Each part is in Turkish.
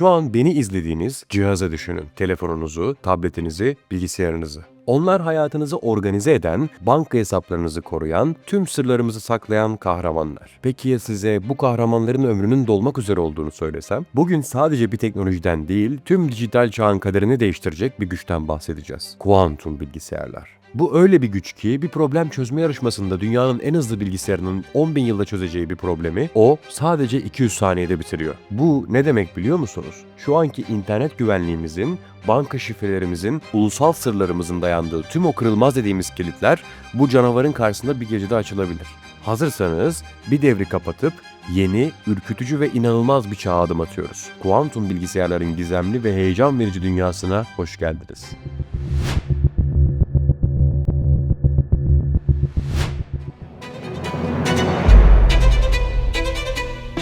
Şu an beni izlediğiniz cihazı düşünün. Telefonunuzu, tabletinizi, bilgisayarınızı. Onlar hayatınızı organize eden, banka hesaplarınızı koruyan, tüm sırlarımızı saklayan kahramanlar. Peki ya size bu kahramanların ömrünün dolmak üzere olduğunu söylesem? Bugün sadece bir teknolojiden değil, tüm dijital çağın kaderini değiştirecek bir güçten bahsedeceğiz. Kuantum bilgisayarlar. Bu öyle bir güç ki bir problem çözme yarışmasında dünyanın en hızlı bilgisayarının 10 bin yılda çözeceği bir problemi o sadece 200 saniyede bitiriyor. Bu ne demek biliyor musunuz? Şu anki internet güvenliğimizin, banka şifrelerimizin, ulusal sırlarımızın dayandığı tüm o kırılmaz dediğimiz kilitler bu canavarın karşısında bir gecede açılabilir. Hazırsanız bir devri kapatıp yeni, ürkütücü ve inanılmaz bir çağa adım atıyoruz. Kuantum bilgisayarların gizemli ve heyecan verici dünyasına hoş geldiniz.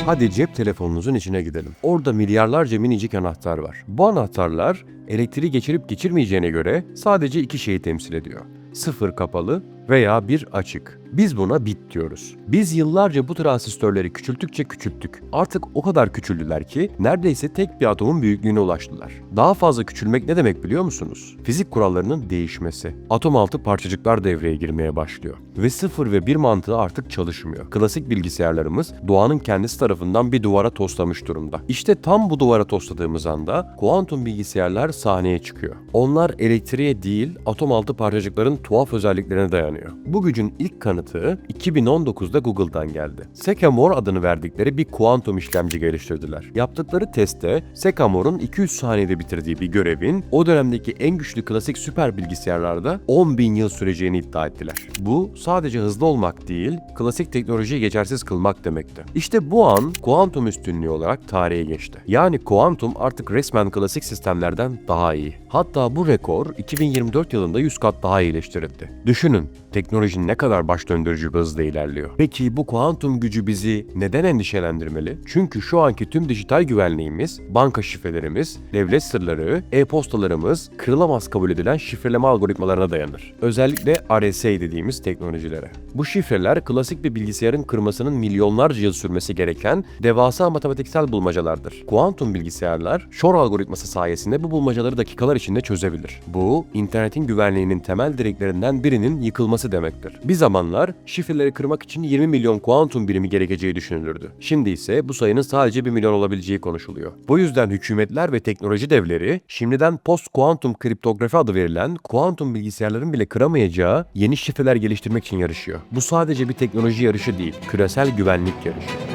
Hadi cep telefonunuzun içine gidelim. Orada milyarlarca minicik anahtar var. Bu anahtarlar elektriği geçirip geçirmeyeceğine göre sadece iki şeyi temsil ediyor. Sıfır kapalı veya bir açık. Biz buna bit diyoruz. Biz yıllarca bu transistörleri küçülttükçe küçülttük. Artık o kadar küçüldüler ki neredeyse tek bir atomun büyüklüğüne ulaştılar. Daha fazla küçülmek ne demek biliyor musunuz? Fizik kurallarının değişmesi. Atom altı parçacıklar devreye girmeye başlıyor. Ve sıfır ve bir mantığı artık çalışmıyor. Klasik bilgisayarlarımız doğanın kendisi tarafından bir duvara toslamış durumda. İşte tam bu duvara tosladığımız anda kuantum bilgisayarlar sahneye çıkıyor. Onlar elektriğe değil atom altı parçacıkların tuhaf özelliklerine dayanıyor. Bu gücün ilk kanıtı 2019'da Google'dan geldi. Sycamore adını verdikleri bir kuantum işlemci geliştirdiler. Yaptıkları testte Sycamore'un 200 saniyede bitirdiği bir görevin o dönemdeki en güçlü klasik süper bilgisayarlarda 10 bin yıl süreceğini iddia ettiler. Bu sadece hızlı olmak değil, klasik teknolojiyi geçersiz kılmak demekti. İşte bu an kuantum üstünlüğü olarak tarihe geçti. Yani kuantum artık resmen klasik sistemlerden daha iyi. Hatta bu rekor 2024 yılında 100 kat daha iyileştirildi. Düşünün, teknoloji ne kadar baş döndürücü bir hızla ilerliyor. Peki bu kuantum gücü bizi neden endişelendirmeli? Çünkü şu anki tüm dijital güvenliğimiz, banka şifrelerimiz, devlet sırları, e-postalarımız kırılamaz kabul edilen şifreleme algoritmalarına dayanır. Özellikle RSA dediğimiz teknolojilere. Bu şifreler klasik bir bilgisayarın kırmasının milyonlarca yıl sürmesi gereken devasa matematiksel bulmacalardır. Kuantum bilgisayarlar Shor algoritması sayesinde bu bulmacaları dakikalar içinde çözebilir. Bu, internetin güvenliğinin temel direklerinden birinin yıkılması demektir. Bir zamanlar şifreleri kırmak için 20 milyon kuantum birimi gerekeceği düşünülürdü. Şimdi ise bu sayının sadece 1 milyon olabileceği konuşuluyor. Bu yüzden hükümetler ve teknoloji devleri şimdiden post kuantum kriptografi adı verilen kuantum bilgisayarların bile kıramayacağı yeni şifreler geliştirmek için yarışıyor. Bu sadece bir teknoloji yarışı değil, küresel güvenlik yarışı.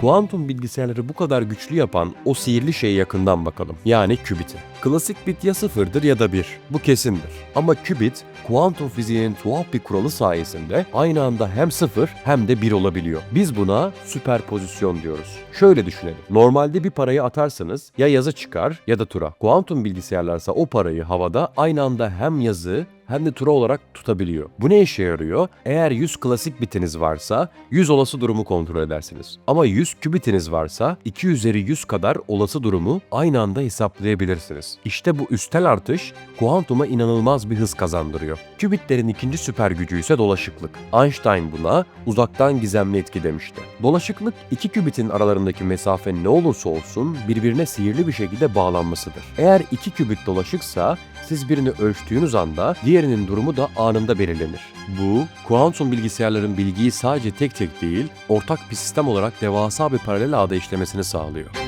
Kuantum bilgisayarları bu kadar güçlü yapan o sihirli şeye yakından bakalım. Yani kübite. Klasik bit ya sıfırdır ya da bir. Bu kesindir. Ama kübit, kuantum fiziğinin tuhaf bir kuralı sayesinde aynı anda hem sıfır hem de bir olabiliyor. Biz buna süperpozisyon diyoruz. Şöyle düşünelim. Normalde bir parayı atarsanız ya yazı çıkar ya da tura. Kuantum bilgisayarlarsa o parayı havada aynı anda hem yazı hem de tura olarak tutabiliyor. Bu ne işe yarıyor? Eğer 100 klasik bitiniz varsa 100 olası durumu kontrol edersiniz. Ama 100 kübitiniz varsa 2 üzeri 100 kadar olası durumu aynı anda hesaplayabilirsiniz. İşte bu üstel artış kuantuma inanılmaz bir hız kazandırıyor. Kübitlerin ikinci süper gücü ise dolaşıklık. Einstein buna uzaktan gizemli etki demişti. Dolaşıklık iki kübitin aralarındaki mesafe ne olursa olsun birbirine sihirli bir şekilde bağlanmasıdır. Eğer iki kübit dolaşıksa siz birini ölçtüğünüz anda diğerinin durumu da anında belirlenir. Bu, kuantum bilgisayarların bilgiyi sadece tek tek değil, ortak bir sistem olarak devasa bir paralel ağda işlemesini sağlıyor.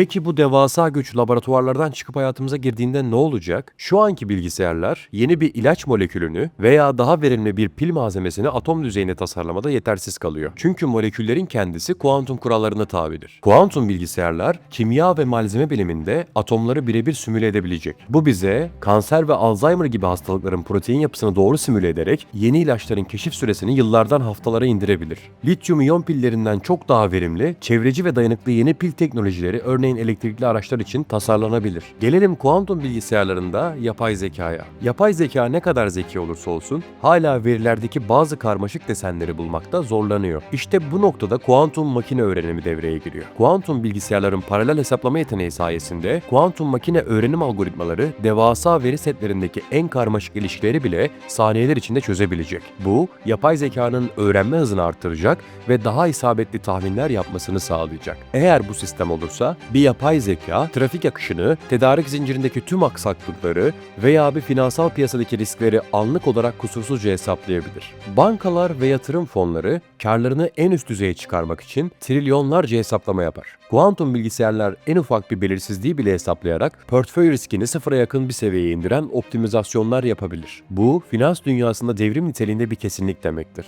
Peki bu devasa güç laboratuvarlardan çıkıp hayatımıza girdiğinde ne olacak? Şu anki bilgisayarlar yeni bir ilaç molekülünü veya daha verimli bir pil malzemesini atom düzeyinde tasarlamada yetersiz kalıyor. Çünkü moleküllerin kendisi kuantum kurallarına tabidir. Kuantum bilgisayarlar kimya ve malzeme biliminde atomları birebir simüle edebilecek. Bu bize kanser ve Alzheimer gibi hastalıkların protein yapısını doğru simüle ederek yeni ilaçların keşif süresini yıllardan haftalara indirebilir. Lityum iyon pillerinden çok daha verimli, çevreci ve dayanıklı yeni pil teknolojileri örneğin örneğin elektrikli araçlar için tasarlanabilir. Gelelim kuantum bilgisayarlarında yapay zekaya. Yapay zeka ne kadar zeki olursa olsun hala verilerdeki bazı karmaşık desenleri bulmakta zorlanıyor. İşte bu noktada kuantum makine öğrenimi devreye giriyor. Kuantum bilgisayarların paralel hesaplama yeteneği sayesinde kuantum makine öğrenim algoritmaları devasa veri setlerindeki en karmaşık ilişkileri bile saniyeler içinde çözebilecek. Bu, yapay zekanın öğrenme hızını arttıracak ve daha isabetli tahminler yapmasını sağlayacak. Eğer bu sistem olursa bir yapay zeka trafik akışını, tedarik zincirindeki tüm aksaklıkları veya bir finansal piyasadaki riskleri anlık olarak kusursuzca hesaplayabilir. Bankalar ve yatırım fonları karlarını en üst düzeye çıkarmak için trilyonlarca hesaplama yapar. Kuantum bilgisayarlar en ufak bir belirsizliği bile hesaplayarak portföy riskini sıfıra yakın bir seviyeye indiren optimizasyonlar yapabilir. Bu, finans dünyasında devrim niteliğinde bir kesinlik demektir.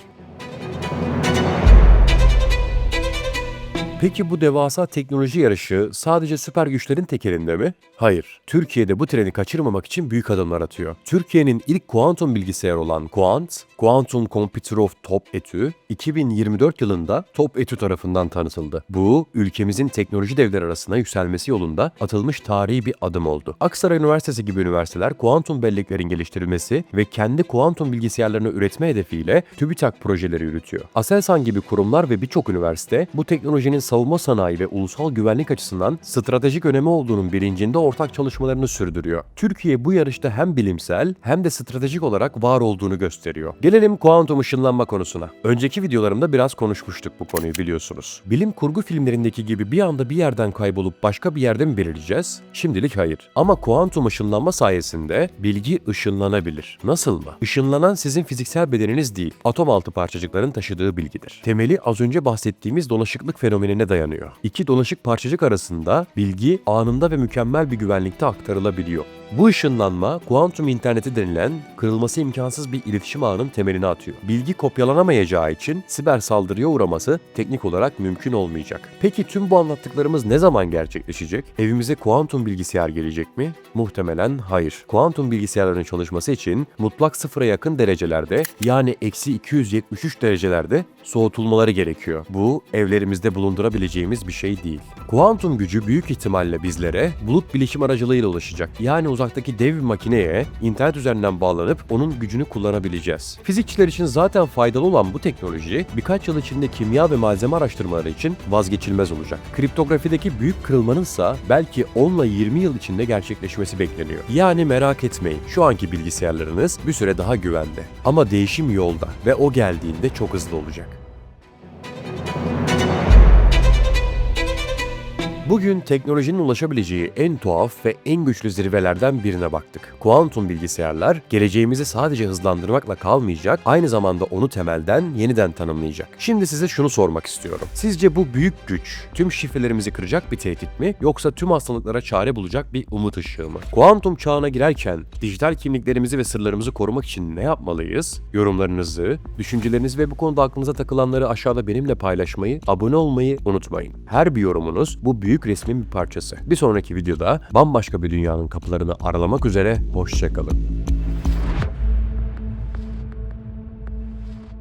Peki bu devasa teknoloji yarışı sadece süper güçlerin tekelinde mi? Hayır. Türkiye'de bu treni kaçırmamak için büyük adımlar atıyor. Türkiye'nin ilk kuantum bilgisayarı olan Quant, Quantum Computer of Top Etü, 2024 yılında Top Etü tarafından tanıtıldı. Bu, ülkemizin teknoloji devleri arasında yükselmesi yolunda atılmış tarihi bir adım oldu. Aksaray Üniversitesi gibi üniversiteler kuantum belleklerin geliştirilmesi ve kendi kuantum bilgisayarlarını üretme hedefiyle TÜBİTAK projeleri yürütüyor. Aselsan gibi kurumlar ve birçok üniversite bu teknolojinin savunma sanayi ve ulusal güvenlik açısından stratejik önemi olduğunun bilincinde ortak çalışmalarını sürdürüyor. Türkiye bu yarışta hem bilimsel hem de stratejik olarak var olduğunu gösteriyor. Gelelim kuantum ışınlanma konusuna. Önceki videolarımda biraz konuşmuştuk bu konuyu biliyorsunuz. Bilim kurgu filmlerindeki gibi bir anda bir yerden kaybolup başka bir yerde mi belirleyeceğiz? Şimdilik hayır. Ama kuantum ışınlanma sayesinde bilgi ışınlanabilir. Nasıl mı? Işınlanan sizin fiziksel bedeniniz değil, atom altı parçacıkların taşıdığı bilgidir. Temeli az önce bahsettiğimiz dolaşıklık fenomenine dayanıyor. İki dolaşık parçacık arasında bilgi anında ve mükemmel bir güvenlikte aktarılabiliyor. Bu ışınlanma kuantum interneti denilen kırılması imkansız bir iletişim ağının temelini atıyor. Bilgi kopyalanamayacağı için siber saldırıya uğraması teknik olarak mümkün olmayacak. Peki tüm bu anlattıklarımız ne zaman gerçekleşecek? Evimize kuantum bilgisayar gelecek mi? Muhtemelen hayır. Kuantum bilgisayarların çalışması için mutlak sıfıra yakın derecelerde yani eksi 273 derecelerde soğutulmaları gerekiyor. Bu evlerimizde bulundurabileceğimiz bir şey değil. Kuantum gücü büyük ihtimalle bizlere bulut bilişim aracılığıyla ulaşacak. Yani uzaktaki dev bir makineye internet üzerinden bağlanıp onun gücünü kullanabileceğiz. Fizikçiler için zaten faydalı olan bu teknoloji birkaç yıl içinde kimya ve malzeme araştırmaları için vazgeçilmez olacak. Kriptografideki büyük kırılmanın ise belki 10 ile 20 yıl içinde gerçekleşmesi bekleniyor. Yani merak etmeyin şu anki bilgisayarlarınız bir süre daha güvende. Ama değişim yolda ve o geldiğinde çok hızlı olacak. Bugün teknolojinin ulaşabileceği en tuhaf ve en güçlü zirvelerden birine baktık. Kuantum bilgisayarlar geleceğimizi sadece hızlandırmakla kalmayacak, aynı zamanda onu temelden yeniden tanımlayacak. Şimdi size şunu sormak istiyorum. Sizce bu büyük güç tüm şifrelerimizi kıracak bir tehdit mi yoksa tüm hastalıklara çare bulacak bir umut ışığı mı? Kuantum çağına girerken dijital kimliklerimizi ve sırlarımızı korumak için ne yapmalıyız? Yorumlarınızı, düşüncelerinizi ve bu konuda aklınıza takılanları aşağıda benimle paylaşmayı, abone olmayı unutmayın. Her bir yorumunuz bu büyük resmin bir parçası. Bir sonraki videoda bambaşka bir dünyanın kapılarını aralamak üzere hoşçakalın.